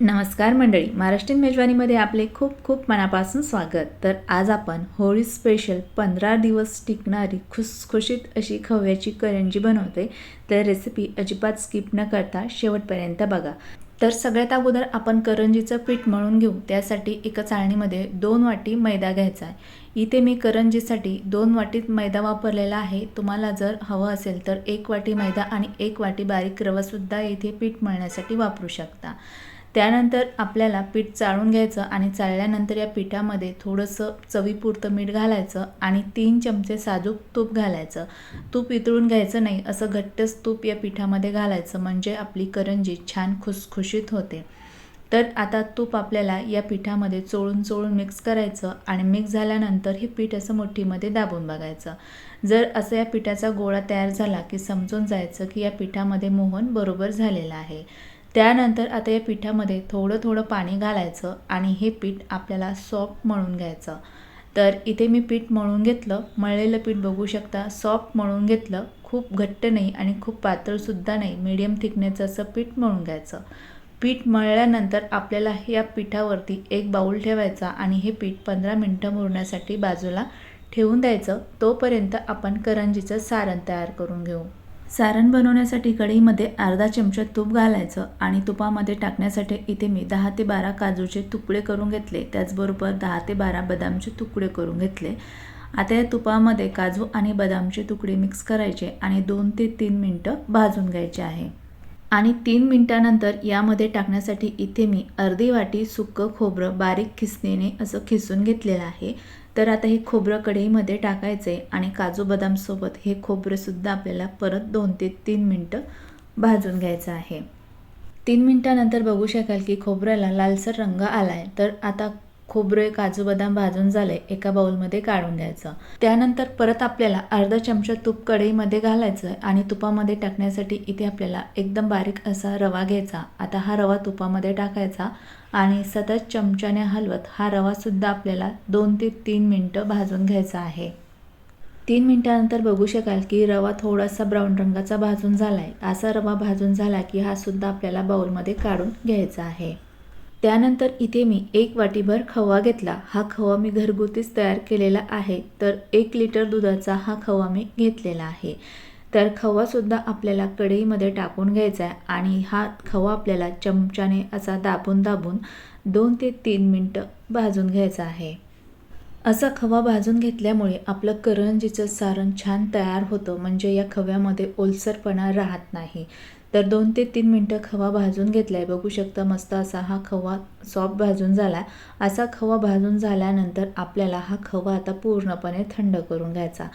नमस्कार मंडळी महाराष्ट्रीयन मेजवानीमध्ये आपले खूप खूप मनापासून स्वागत. तर आज आपण होळी स्पेशल पंधरा दिवस टिकणारी खुसखुशीत अशी खव्याची करंजी बनवते. तर रेसिपी अजिबात स्किप न करता शेवटपर्यंत बघा. तर सगळ्यात अगोदर आपण करंजीचं पीठ मळून घेऊ. त्यासाठी एका चाळणीमध्ये दोन वाटी मैदा घ्यायचा आहे. इथे मी करंजीसाठी दोन वाटीत मैदा वापरलेला आहे. तुम्हाला जर हवं असेल तर एक वाटी मैदा आणि एक वाटी बारीक रवासुद्धा इथे पीठ मळण्यासाठी वापरू शकता. त्यानंतर आपल्याला पीठ चाळून घ्यायचं आणि चाळल्यानंतर या पिठामध्ये थोडंसं चवीपुरतं मीठ घालायचं आणि तीन चमचे साजूक तूप घालायचं. तूप वितळून घ्यायचं नाही असं घट्टच तूप या पिठामध्ये घालायचं म्हणजे आपली करंजी छान खुसखुशीत होते. तर आता तूप आपल्याला या पिठामध्ये चोळून चोळून मिक्स करायचं आणि मिक्स झाल्यानंतर हे पीठ असं मुठ्ठीमध्ये दाबून बघायचं. जर असं या पिठाचा गोळा तयार झाला की समजून जायचं की या पिठामध्ये मोहन बरोबर झालेलं आहे. त्यानंतर आता या पिठामध्ये थोडं थोडं पाणी घालायचं आणि हे पीठ आपल्याला सॉफ्ट मळून घ्यायचं. तर इथे मी पीठ मळून घेतलं. मळलेलं पीठ बघू शकता सॉफ्ट मळून घेतलं. खूप घट्ट नाही आणि खूप पातळसुद्धा नाही. मीडियम थिकनेसचं असं पीठ मळून घ्यायचं. पीठ मळल्यानंतर आपल्याला या पिठावरती एक बाऊल ठेवायचा आणि हे पीठ पंधरा मिनटं मुरण्यासाठी बाजूला ठेवून द्यायचं. तोपर्यंत आपण करंजीचं सारण तयार करून घेऊ. सारण बनवण्यासाठी कढईमध्ये अर्धा चमचा तूप घालायचं आणि तुपामध्ये टाकण्यासाठी इथे मी दहा ते बारा काजूचे तुकडे करून घेतले. त्याचबरोबर दहा ते बारा बदामचे तुकडे करून घेतले. आता या तुपामध्ये काजू आणि बदामचे तुकडे मिक्स करायचे आणि दोन ते तीन मिनटं भाजून घ्यायचे आहे. आणि तीन मिनटानंतर यामध्ये टाकण्यासाठी इथे मी अर्धी वाटी सुकं खोबरं बारीक खिसणीने असं खिसून घेतलेलं आहे. तर आता हे खोबरं कढईमध्ये टाकायचं आहे आणि काजू बदामसोबत हे खोबरंसुद्धा आपल्याला परत दोन ते तीन मिनटं भाजून घ्यायचं आहे. तीन मिनटानंतर बघू शकाल की खोबऱ्याला लालसर रंग आला आहे तर आता खोबरे काजू बदाम भाजून झाले एका बाउलमध्ये काढून घ्यायचं त्यानंतर परत आपल्याला अर्धा चमचा तूप कढईमध्ये घालायचं आणि तुपामध्ये टाकण्यासाठी इथे आपल्याला एकदम बारीक असा रवा घ्यायचा. आता हा रवा तुपामध्ये टाकायचा आणि सतत चमच्याने हलवत हा रवासुद्धा आपल्याला दोन ते तीन मिनटं भाजून घ्यायचा आहे. तीन मिनटानंतर बघू शकाल की रवा थोडासा ब्राऊन रंगाचा भाजून झाला आहे असा रवा भाजून झाला की हा सुद्धा आपल्याला बाउलमध्ये काढून घ्यायचा आहे. त्यानंतर इथे मी एक वाटीभर खवा घेतला. हा खवा मी घरगुतीच तयार केलेला आहे. तर एक लिटर दुधाचा हा खवा मी घेतलेला आहे. तर खवासुद्धा आपल्याला कढईमध्ये टाकून घ्यायचा आहे आणि हा खवा आपल्याला चमच्याने असा दाबून दाबून दोन ते तीन मिनटं भाजून घ्यायचा आहे. असा खवा भाजून घेतल्यामुळे आपलं करंजीचं सारण छान तयार होतं. म्हणजे या खव्यामध्ये ओलसरपणा राहत नाही. तर दोन ते तीन मिनटं खवा भाजून घेतला आहे बघू शकता मस्त असा हा खवा सॉफ्ट भाजून झाला. असा खवा भाजून झाल्यानंतर आपल्याला हा खवा आता पूर्णपणे थंड करून घ्यायचा.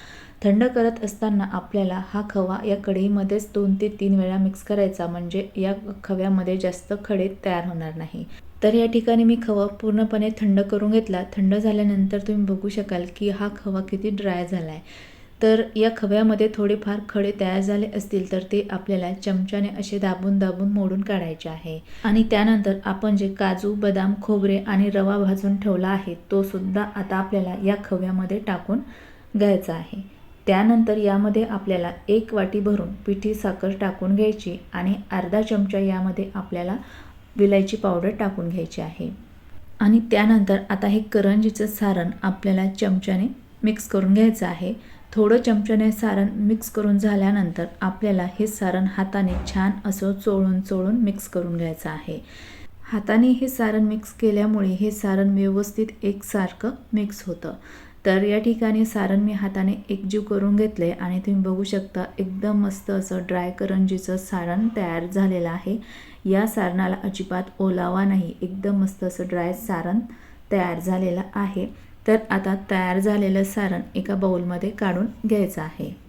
थंड करत असताना आपल्याला हा खवा या कढईमध्येच दोन ते तीन वेळा मिक्स करायचा. म्हणजे या खव्यामध्ये जास्त खडे तयार होणार नाही. तर या ठिकाणी मी खवा पूर्णपणे थंड करून घेतला. थंड झाल्यानंतर तुम्ही बघू शकाल की हा खवा किती ड्राय झाला आहे तर या खव्यामध्ये थोडेफार खडे तयार झाले असतील तर ते आपल्याला चमच्याने असे दाबून दाबून मोडून काढायचे आहे. आणि त्यानंतर आपण जे काजू बदाम खोबरे आणि रवा भाजून ठेवला आहे तो सुद्धा आता आपल्याला या खव्यामध्ये टाकून घ्यायचा आहे. त्यानंतर यामध्ये आपल्याला एक वाटी भरून पिठी साखर टाकून घ्यायची आणि अर्धा चमचा यामध्ये आपल्याला विलायची पावडर टाकून घ्यायची आहे. आणि त्यानंतर आता हे करंजीचं सारण आपल्याला चमच्याने मिक्स करून घ्यायचं आहे. थोडं चमच्याने सारण मिक्स करून झाल्यानंतर आपल्याला हे सारण हाताने छान असं चोळून चोळून मिक्स करून घ्यायचं आहे. हाताने हे सारण मिक्स केल्यामुळे हे सारण व्यवस्थित एकसारखं मिक्स होतं. तर या ठिकाणी सारण मी हाताने एकजीव करून घेतले आणि तुम्ही बघू शकता एकदम मस्त असं ड्राय करंजीचं सारण तयार झालेलं आहे. या सारणाला अजिबात ओलावा नाही. एकदम मस्त असं ड्राय सारण तयार झालेलं आहे. तर आता तयार झालेलं सारण एका बाउलमध्ये काढून घ्यायचं आहे.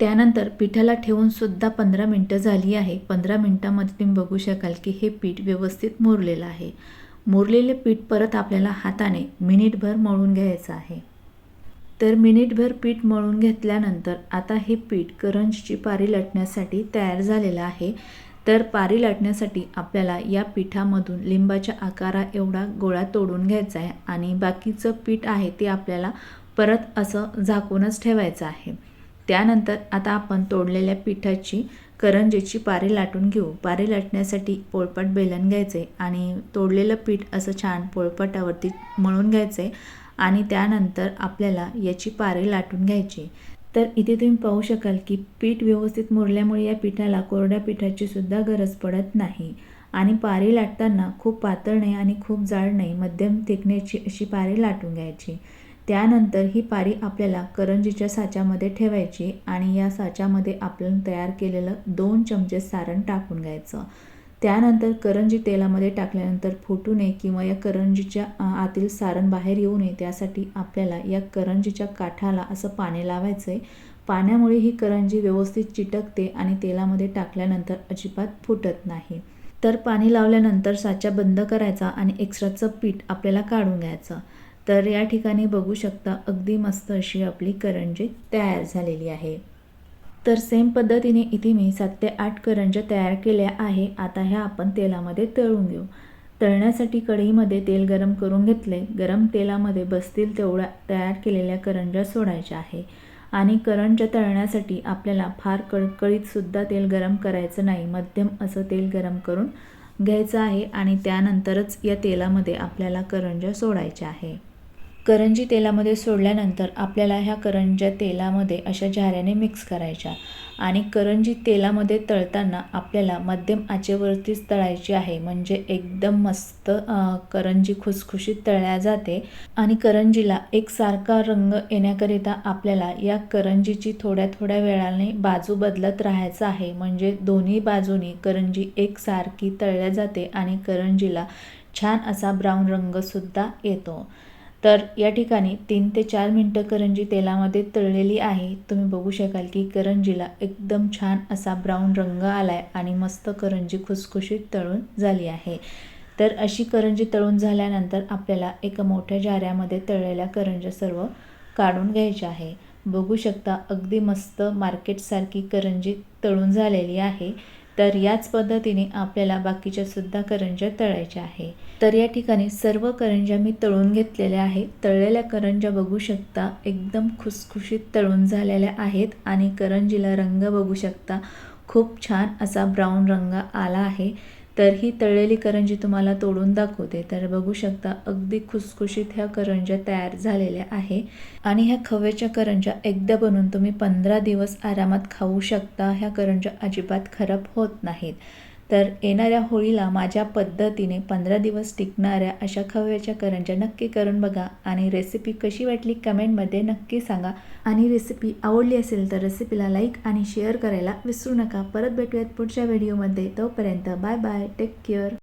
त्यानंतर पिठाला ठेवून सुद्धा पंधरा मिनटं झाली आहे. पंधरा मिनटामध्ये तुम्ही बघू शकाल की हे पीठ व्यवस्थित मुरलेलं आहे. मुरलेले पीठ परत आपल्याला हाताने मिनिटभर मळून घ्यायचं आहे. तर मिनिटभर पीठ मळून घेतल्यानंतर आता हे पीठ करंजची पारी लटण्यासाठी तयार झालेलं आहे. तर पारी लाटण्यासाठी आपल्याला या पिठामधून लिंबाच्या आकारा एवढा गोळा तोडून घ्यायचा आहे आणि बाकीचं पीठ आहे ते आपल्याला परत असं झाकूनच ठेवायचं आहे. त्यानंतर आता आपण तोडलेल्या पिठाची करंजीची पारी लाटून घेऊ. पारी लाटण्यासाठी पोळपाट बेलन घ्यायचे आणि तोडलेलं पीठ असं छान पोळपाटावरती मळून घ्यायचे आणि त्यानंतर आपल्याला याची पारी लाटून घ्यायची. तर इथे तुम्ही पाहू शकाल की पीठ व्यवस्थित मुरल्यामुळे या पिठाला कोरड्या पिठाची सुद्धा गरज पडत नाही. आणि पारी लाटताना खूप पातळ नाही आणि खूप जाड नाही मध्यम टेकण्याची अशी पारी लाटून घ्यायची. त्यानंतर ही पारी आपल्याला करंजीच्या साच्यामध्ये ठेवायची आणि या साच्यामध्ये आपण तयार केलेलं दोन चमचे सारण टाकून घ्यायचं. त्यानंतर करंजी तेलामध्ये टाकल्यानंतर फुटू नये किंवा या करंजीच्या आतील सारण बाहेर येऊ नये. त्यासाठी आपल्याला या करंजीच्या काठाला असं पाणी लावायचं आहे पाण्यामुळे ही करंजी व्यवस्थित चिटकते आणि तेलामध्ये टाकल्यानंतर अजिबात फुटत नाही. तर पाणी लावल्यानंतर साचा बंद करायचा आणि एक्स्ट्राचं पीठ आपल्याला काढून घ्यायचं. तर या ठिकाणी बघू शकता अगदी मस्त अशी आपली करंजी तयार झालेली आहे. तर सेम पद्धतीने इथे मी सात ते आठ करंज्या तयार केल्या आहे. आता ह्या आपण तेलामध्ये तळून घेऊ. तळण्यासाठी कढईमध्ये तेल गरम करून घेतले. गरम तेलामध्ये बसतील तेवढ्या तयार केलेल्या करंज्या सोडायच्या आहे. आणि करंज्या तळण्यासाठी आपल्याला फार कळकळीतसुद्धा तेल गरम करायचं नाही. मध्यम असं तेल गरम करून घ्यायचं आहे आणि त्यानंतरच या तेलामध्ये आपल्याला करंज्या सोडायच्या आहे. करंजी तेलामध्ये सोडल्यानंतर आपल्याला ह्या करंज्या तेलामध्ये अशा झाऱ्याने मिक्स करायच्या. आणि करंजी तेलामध्ये तळताना आपल्याला मध्यम आचेवरतीच तळायची आहे. म्हणजे एकदम मस्त करंजी खुसखुशीत तळल्या जाते. आणि करंजीला एकसारखा रंग येण्याकरिता आपल्याला या करंजीची थोड्या थोड्या वेळाने बाजू बदलत राहायचं आहे. म्हणजे दोन्ही बाजूनी करंजी एकसारखी तळल्या जाते आणि करंजीला छान असा ब्राऊन रंगसुद्धा येतो. तर या ठिकाणी तीन ते चार मिनटं करंजी तेलामध्ये तळलेली आहे. तुम्ही बघू शकाल की करंजीला एकदम छान असा ब्राऊन रंग आला आहे आणि मस्त करंजी खुसखुशीत तळून झाली आहे. तर अशी करंजी तळून झाल्यानंतर आपल्याला एका मोठ्या जाऱ्यामध्ये तळलेल्या करंज्या सर्व काढून घ्यायच्या आहे. बघू शकता अगदी मस्त मार्केटसारखी करंजी तळून झालेली आहे. तर याच पद्धतीने आपल्याला बाकीच्या सुद्धा करंज्या तळायच्या आहे. तर या ठिकाणी सर्व करंज्या मी तळून घेतलेल्या आहे तळलेल्या करंज्या बघू शकता. एकदम खुसखुशीत तळून झालेल्या आहेत आणि करंजीला रंग बघू शकता. खूप छान असा ब्राऊन रंग आला आहे. तर ही तळलेली करंजी तुम्हाला तोडून दाखवते. तर बघू शकता अगदी खुसखुशीत ह्या करंज्या तयार झालेल्या आहे. आणि ह्या खव्याच्या करंज्या एकदा बनवून तुम्ही पंधरा दिवस आरामात खाऊ शकता. ह्या करंज्या अजिबात खराब होत नाहीत. तर येणाऱ्या होळीला माझ्या पद्धतीने पंधरा दिवस टिकणाऱ्या अशा खव्याच्या करंज्या नक्की करून बघा आणि रेसिपी कशी वाटली कमेंटमध्ये नक्की सांगा. आणि रेसिपी आवडली असेल तर रेसिपीला लाईक आणि शेअर करायला विसरू नका. परत भेटूयात पुढच्या व्हिडिओमध्ये तोपर्यंत बाय बाय टेक केअर